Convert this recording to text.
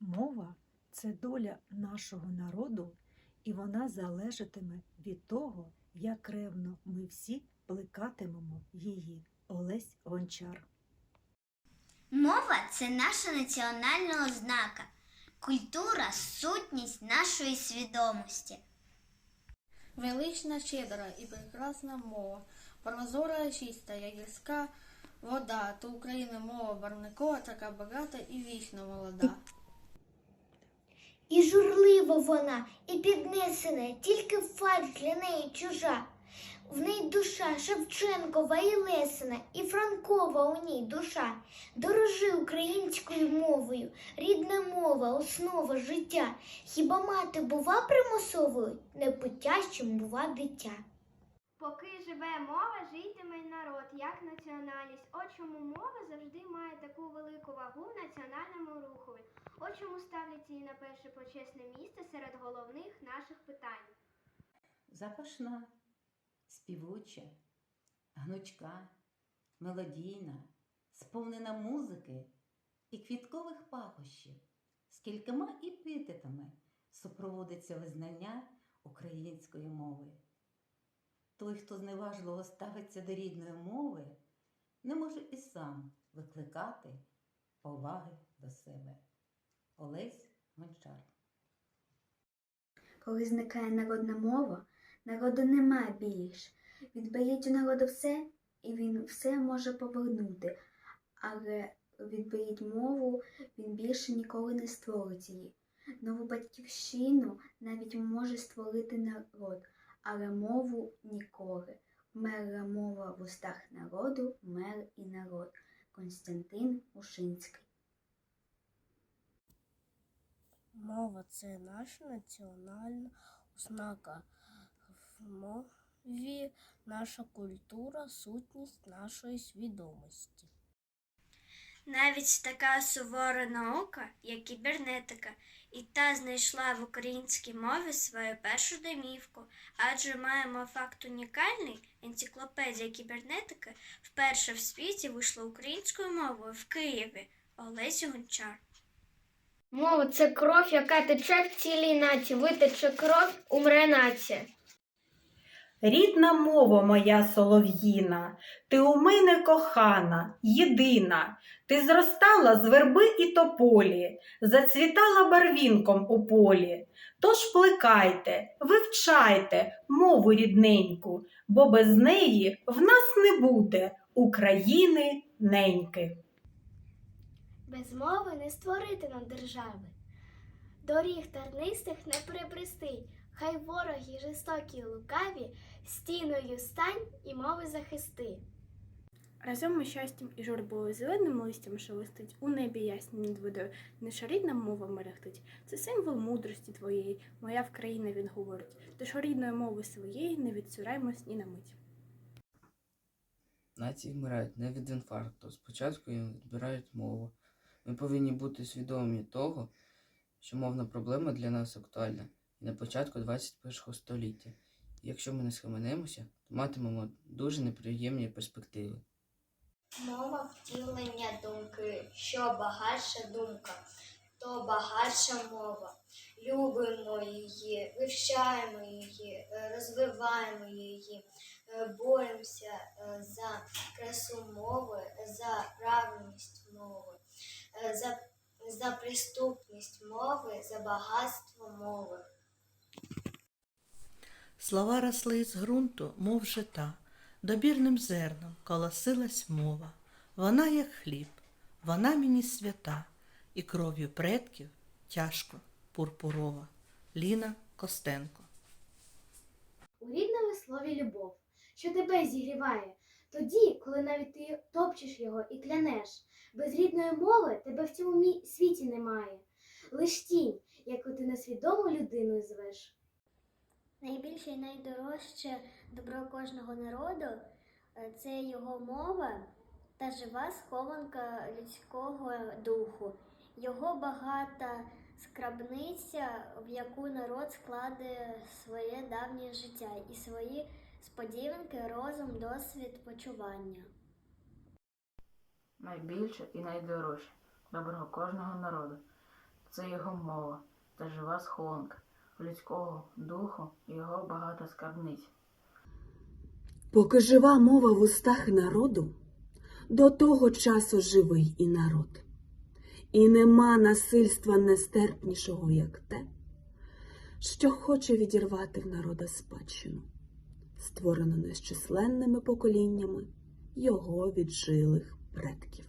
Мова це доля нашого народу, і вона залежатиме від того, як ревно ми всі плекатимемо її. Олесь Гончар. Мова це наша національна ознака, культура сутність нашої свідомості. Велична, щедра і прекрасна мова, прозора, чиста, як гірська вода, то Україна мова барникова, така багата і вічно молода. І журлива вона, і піднесена, тільки фальш для неї чужа. В ній душа Шевченкова і Лесина, і Франкова у ній душа. Дорожи українською мовою, рідна мова, основа життя. Хіба мати бува примусовою, непутящим бува дитя. Поки живе мова, житиме й національність. От чому мова завжди має таку велику вагу в національному рухові. От чому ставлять її на перше почесне місце серед головних наших питань. Запашна, співуча, гнучка, мелодійна, сповнена музики і квіткових пахощів, з кількома епітетами супроводиться визнання української мови. Той, хто зневажливо ставиться до рідної мови, не може і сам викликати поваги до себе. Олесь Гончар Коли зникає народна мова, народу нема більш. Відберіть у народу все, і він все може повернути, але відберіть мову, він більше ніколи не створить її. Нову батьківщину навіть може створити народ, але мову ніколи. Мерла мова в устах народу, мер і народ. Константин Ушинський. Мова це наша національна ознака. В мові наша культура, сутність нашої свідомості. Навіть така сувора наука, як кібернетика, і та знайшла в українській мові свою першу домівку, адже маємо факт унікальний, енциклопедія кібернетики вперше в світі вийшла українською мовою в Києві. Олесь Гончар. Мова це кров, яка тече в цілій нації. Витече кров, умре нація. Рідна мова моя солов'їна, ти у мене кохана, єдина, ти зростала з верби і тополі, зацвітала барвінком у полі. Тож плекайте, вивчайте мову рідненьку, бо без неї в нас не буде України неньки. Без мови не створити нам держави. Доріг тернистих не прибрести, хай вороги жорстокі лукаві, стіною стань і мови захисти. Разом ми щастям і журбою зеленим листям шелестить, у небі яснім над водою, наша рідна мова мерехтить. Це символ мудрості твоєї, моя в країна він говорить. Тож рідної мови своєї не відсураймось ні на мить. Нації вмирають не від інфаркту. Спочатку їм відбирають мову. Ми повинні бути свідомі того, що мовна проблема для нас актуальна на початку 21 століття. І якщо ми не схаменемося, то матимемо дуже неприємні перспективи. Мова втілення думки, що багатша думка, то багатша мова. Любимо її, вивчаємо її, розвиваємо її, е, боремося е, за красу мови, за правильність мови, е, за, за приступність мови, за багатство мови. Слова росли з ґрунту, мов жита, добірним зерном колосилась мова. Вона, як хліб, вона мені свята, і кров'ю предків тяжко пурпурова. Ліна Костенко. У рідному слові любов, що тебе зігріває, тоді, коли навіть ти топчеш його і клянеш, без рідної мови тебе в цьому світі немає. Лиш тінь, яку ти несвідому людиною звеш. Найбільше і найдорожче добро кожного народу е, це його мова та жива схованка людського духу, його багата скрабниця, в яку народ складе своє давнє життя і свої сподіванки, розум, досвід, почування. Найбільше і найдорожче добро кожного народу це його мова та жива схованка людського духу і його багата скарбниць. Поки жива мова в устах народу, до того часу живий і народ. І нема насильства нестерпнішого, як те, що хоче відірвати в народа спадщину, створену нещисленними поколіннями його віджилих предків.